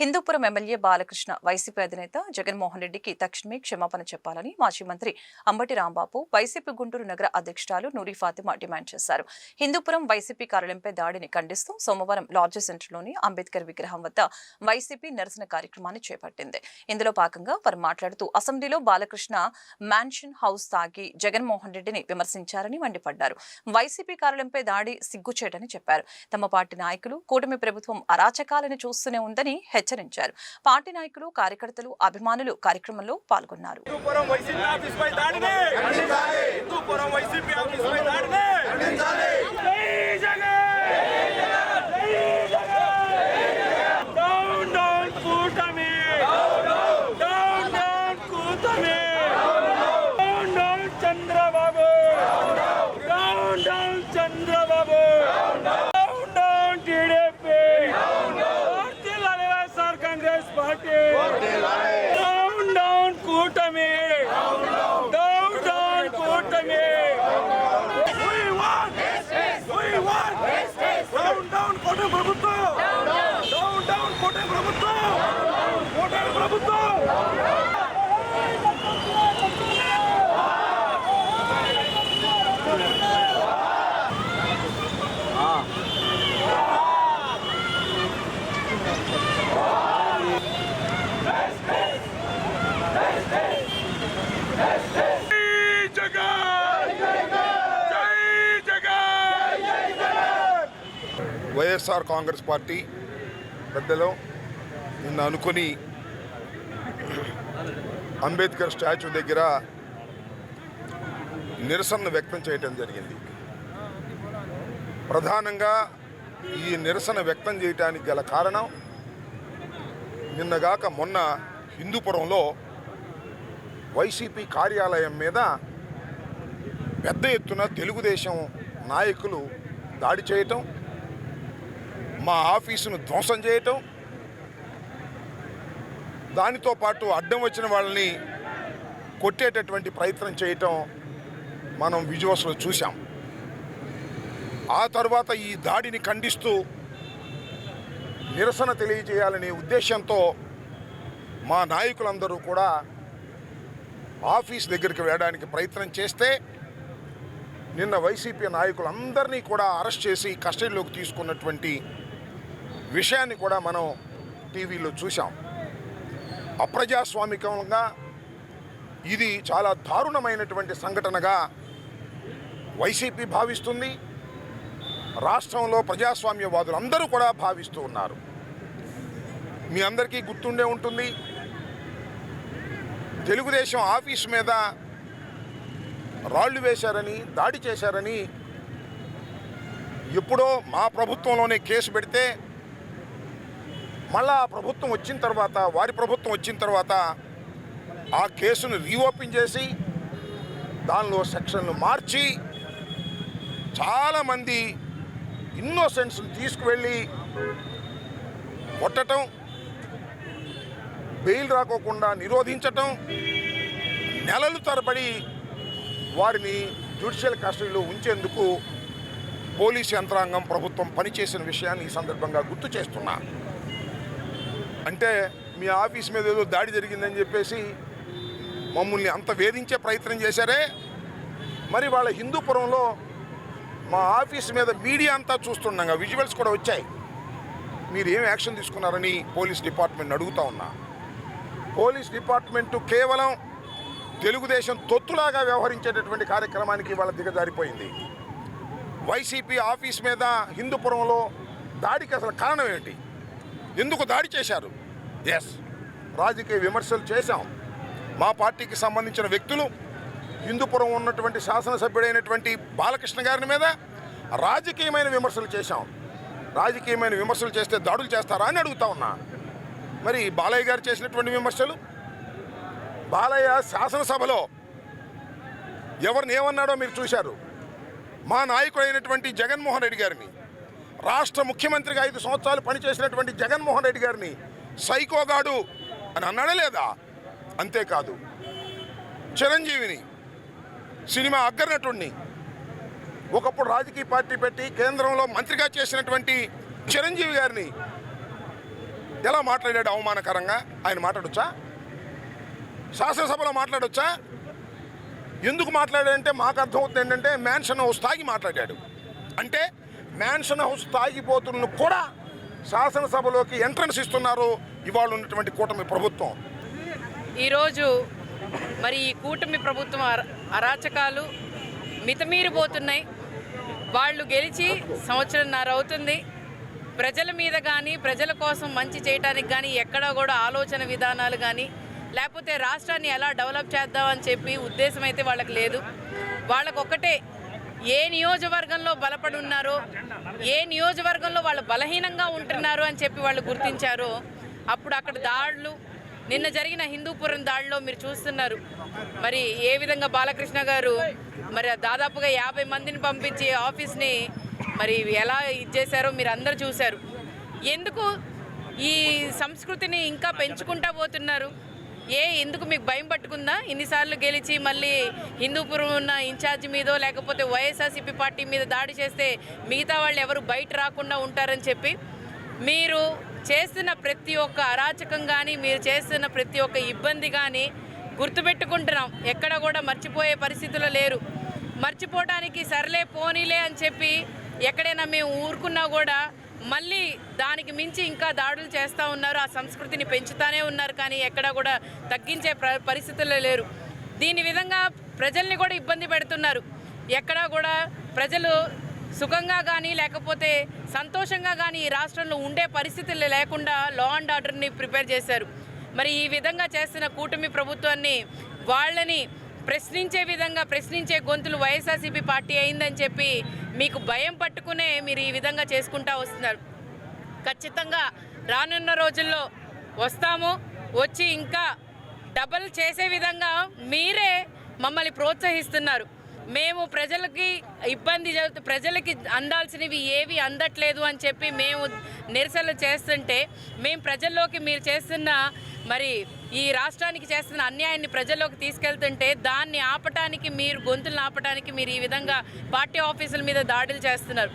Hindupuram MLA Balakrishna YCP అధినేత జగన్మోహన్ రెడ్డికి తక్షణమే క్షమాపణ చెప్పాలని మాజీ మంత్రి అంబటి రాంబాబు వైసీపీ గుంటూరు నగర అధ్యక్షురాలు నూరి ఫాతిమా డిమాండ్ చేశారు. హిందూపురం వైసీపీ కార్యాలయంపై దాడిని ఖండిస్తూ సోమవారం లాడ్జీ సెంటర్లోని అంబేద్కర్ విగ్రహం వద్ద వైసీపీ నిరసన కార్యక్రమాన్ని చేపట్టింది. ఇందులో భాగంగా వారు మాట్లాడుతూ అసెంబ్లీలో బాలకృష్ణ మ్యాన్షన్ హౌస్ తాగి జగన్మోహన్ రెడ్డిని విమర్శించారని మండిపడ్డారు. వైసీపీ కార్యాలయంపై దాడి సిగ్గుచేటని చెప్పారు. తమ పార్టీ నాయకులు కూటమి ప్రభుత్వం అరాచకాలను చూస్తూనే ఉందని హెచ్చరించారు. పార్టీ నాయకులు కార్యకర్తలు అభిమానులు కార్యక్రమంలో పాల్గొన్నారు. హిందూపురం వైసీపీ ఆఫీస్ పై దాడిని హిందూపురం వైసీపీ ఆఫీస్ పై దాడిని జై జగన్! జై జగన్! డౌన్ డౌన్ కూటమి డౌన్ డౌన్ కూటమి down down Chandrababu down down Chandrababu down down TDP వర్ధిల్లాలి YSR Congress party down down కూటమి డౌన్ డౌన్ కూటమి We want We want కూటమి ప్రభుత్వం! డౌన్ డౌన్ కూటమి ప్రభుత్వం! వైఎస్ఆర్ కాంగ్రెస్ పార్టీ పెద్దలో నిన్న అనుకుని అంబేద్కర్ స్టాచ్యూ దగ్గర నిరసన వ్యక్తం చేయటం జరిగింది. ప్రధానంగా ఈ నిరసన వ్యక్తం చేయటానికి గల కారణం నిన్నగాక మొన్న హిందూపురంలో వైసీపీ కార్యాలయం మీద పెద్ద ఎత్తున తెలుగుదేశం నాయకులు దాడి చేయటం మా ఆఫీసును ధ్వంసం చేయటం దానితో పాటు అడ్డం వచ్చిన వాళ్ళని కొట్టేటటువంటి ప్రయత్నం చేయటం మనం విజువల్స్లో చూసాం ఆ తర్వాత ఈ దాడిని ఖండిస్తూ నిరసన తెలియజేయాలనే ఉద్దేశంతో మా నాయకులందరూ కూడా ఆఫీస్ దగ్గరికి వెళ్ళడానికి ప్రయత్నం చేస్తే నిన్న వైసీపీ నాయకులందరినీ కూడా అరెస్ట్ చేసి కస్టడీలోకి తీసుకున్నటువంటి విషయాన్ని కూడా మనం టీవీలో చూసాం అప్రజాస్వామికంగా ఇది చాలా దారుణమైనటువంటి సంఘటనగా వైసీపీ భావిస్తుంది. రాష్ట్రంలో ప్రజాస్వామ్యవాదులు అందరూ కూడా భావిస్తూ ఉన్నారు. మీ అందరికీ గుర్తుండే ఉంటుంది. తెలుగుదేశం ఆఫీస్ మీద రాళ్ళు వేశారని దాడి చేశారని ఎప్పుడో మా ప్రభుత్వంలోనే కేసు పెడితే మళ్ళా ఆ ప్రభుత్వం వచ్చిన తర్వాత వారి ప్రభుత్వం వచ్చిన తర్వాత ఆ కేసును రీఓపెన్ చేసి దానిలో సెక్షన్లు మార్చి చాలామంది ఇన్నోసెన్స్ని తీసుకువెళ్ళి కొట్టటం బెయిల్ రాకోకుండా నిరోధించటం నెలలు తరబడి వారిని జ్యుడిషియల్ కస్టడీలో ఉంచేందుకు పోలీస్ యంత్రాంగం ప్రభుత్వం పనిచేసిన విషయాన్ని ఈ సందర్భంగా గుర్తు చేస్తున్నా. అంటే మీ ఆఫీస్ మీద ఏదో దాడి జరిగిందని చెప్పేసి మమ్మల్ని అంత వేధించే ప్రయత్నం చేశారే? మరి వాళ్ళ హిందూపురంలో మా ఆఫీస్ మీద మీడియా అంతా చూస్తుండగా విజువల్స్ కూడా వచ్చాయి. మీరు ఏం యాక్షన్ తీసుకున్నారని పోలీస్ డిపార్ట్మెంట్ అడుగుతా ఉన్నా. పోలీస్ డిపార్ట్మెంటు కేవలం తెలుగుదేశం తొత్తులాగా వ్యవహరించేటటువంటి కార్యక్రమానికి వాళ్ళ దిగజారిపోయింది. వైసీపీ ఆఫీస్ మీద హిందూపురంలో దాడికి అసలు కారణం ఏంటి? ఎందుకు దాడి చేశారు? ఎస్ రాజకీయ విమర్శలు చేశాం. మా పార్టీకి సంబంధించిన వ్యక్తులు హిందూపురం ఉన్నటువంటి శాసనసభ్యుడైనటువంటి బాలకృష్ణ గారి మీద రాజకీయమైన విమర్శలు చేశాం. రాజకీయమైన విమర్శలు చేస్తే దాడులు చేస్తారా అని అడుగుతా ఉన్నా. మరి బాలయ్య గారు చేసినటువంటి విమర్శలు? బాలయ్య శాసనసభలో ఎవరిని ఏమన్నాడో మీరు చూశారు. మా నాయకుడైనటువంటి జగన్మోహన్ రెడ్డి గారిని రాష్ట్ర ముఖ్యమంత్రిగా ఐదు సంవత్సరాలు పనిచేసినటువంటి జగన్మోహన్ రెడ్డి గారిని సైకోగాడు అని అన్నాడే లేదా? అంతేకాదు. చిరంజీవిని సినిమా అగ్రనటుణ్ణి ఒకప్పుడు రాజకీయ పార్టీ పెట్టి కేంద్రంలో మంత్రిగా చేసినటువంటి చిరంజీవి గారిని ఎలా మాట్లాడాడు? అవమానకరంగా ఆయన మాట్లాడొచ్చా? శాసనసభలో మాట్లాడొచ్చా? ఎందుకు మాట్లాడాడంటే మాకు అర్థమవుతుంది ఏంటంటే మ్యాన్షన్ హౌస్ తాగి మాట్లాడాడు. అంటే మ్యాన్షన్ హౌస్ తాగిపోతున్న కూడా శాసనసభలోకి ఎంట్రన్స్ ఇస్తున్నారు ఇవాళ ఉన్నటువంటి కూటమి ప్రభుత్వం. ఈరోజు మరి ఈ కూటమి ప్రభుత్వం అరాచకాలు మితమీరిపోతున్నాయి. వాళ్ళు గెలిచి సంవత్సరంన్నర అవుతుంది. ప్రజల మీద కానీ ప్రజల కోసం మంచి చేయడానికి కానీ ఎక్కడా కూడా ఆలోచన విధానాలు కానీ లేకపోతే రాష్ట్రాన్ని ఎలా డెవలప్ చేద్దామని చెప్పి ఉద్దేశం అయితే వాళ్ళకి లేదు. వాళ్ళకొక్కటే ఏ నియోజకవర్గంలో బలపడి ఉన్నారో ఏ నియోజకవర్గంలో వాళ్ళు బలహీనంగా ఉంటున్నారు అని చెప్పి వాళ్ళు గుర్తించారో అప్పుడు అక్కడ దాడులు నిన్న జరిగిన హిందూపురం దాడిలో మీరు చూస్తున్నారు. మరి ఏ విధంగా బాలకృష్ణ గారు మరి దాదాపుగా యాభై మందిని పంపించి ఆఫీస్ని మరి ఎలా ఇచ్చేశారో మీరు అందరూ చూశారు. ఎందుకు ఈ సంస్కృతిని ఇంకా పెంచుకుంటా పోతున్నారు? ఏ ఎందుకు మీకు భయం పట్టుకుందా? ఇన్నిసార్లు గెలిచి మళ్ళీ హిందూపురం ఉన్న ఇన్ఛార్జ్ మీదో లేకపోతే వైఎస్ఆర్సీపీ పార్టీ మీద దాడి చేస్తే మిగతా వాళ్ళు ఎవరు బయట రాకుండా ఉంటారని చెప్పి మీరు చేస్తున్న ప్రతి ఒక్క అరాచకం కానీ మీరు చేస్తున్న ప్రతి ఒక్క ఇబ్బంది కానీ గుర్తుపెట్టుకుంటున్నాం. ఎక్కడ కూడా మర్చిపోయే పరిస్థితుల్లో లేరు. మర్చిపోవడానికి సర్లే పోనీలే అని చెప్పి ఎక్కడైనా మేము ఊరుకున్నా కూడా మళ్ళీ దానికి మించి ఇంకా దాడులు చేస్తూ ఉన్నారు ఆ సంస్కృతిని పెంచుతూనే ఉన్నారు కానీ ఎక్కడా కూడా తగ్గించే ప్ర పరిస్థితుల్లో లేరు. దీని విధంగా ప్రజల్ని కూడా ఇబ్బంది పెడుతున్నారు. ఎక్కడా కూడా ప్రజలు సుఖంగా కానీ లేకపోతే సంతోషంగా కానీ ఈ రాష్ట్రంలో ఉండే పరిస్థితులు లేకుండా లా అండ్ ఆర్డర్ని ప్రిపేర్ చేశారు. మరి ఈ విధంగా చేస్తున్న కూటమి ప్రభుత్వాన్ని వాళ్ళని ప్రశ్నించే విధంగా ప్రశ్నించే గొంతులు వైఎస్ఆర్సీపీ పార్టీ అయిందని చెప్పి మీకు భయం పట్టుకునే మీరు ఈ విధంగా చేసుకుంటా వస్తున్నారు. ఖచ్చితంగా రానున్న రోజుల్లో వస్తాము వచ్చి ఇంకా డబల్ చేసే విధంగా మీరే మమ్మల్ని ప్రోత్సహిస్తున్నారు. మేము ప్రజలకి ఇబ్బంది జరుగుతు ప్రజలకి అందాల్సినవి ఏవి అందట్లేదు అని చెప్పి మేము నిరసనలు చేస్తుంటే మేము ప్రజల్లోకి మీరు చేస్తున్న మరి ఈ రాష్ట్రానికి చేస్తున్న అన్యాయాన్ని ప్రజల్లోకి తీసుకెళ్తుంటే దాన్ని ఆపటానికి మీరు గొంతులను ఆపటానికి మీరు ఈ విధంగా పార్టీ ఆఫీసుల మీద దాడులు చేస్తున్నారు.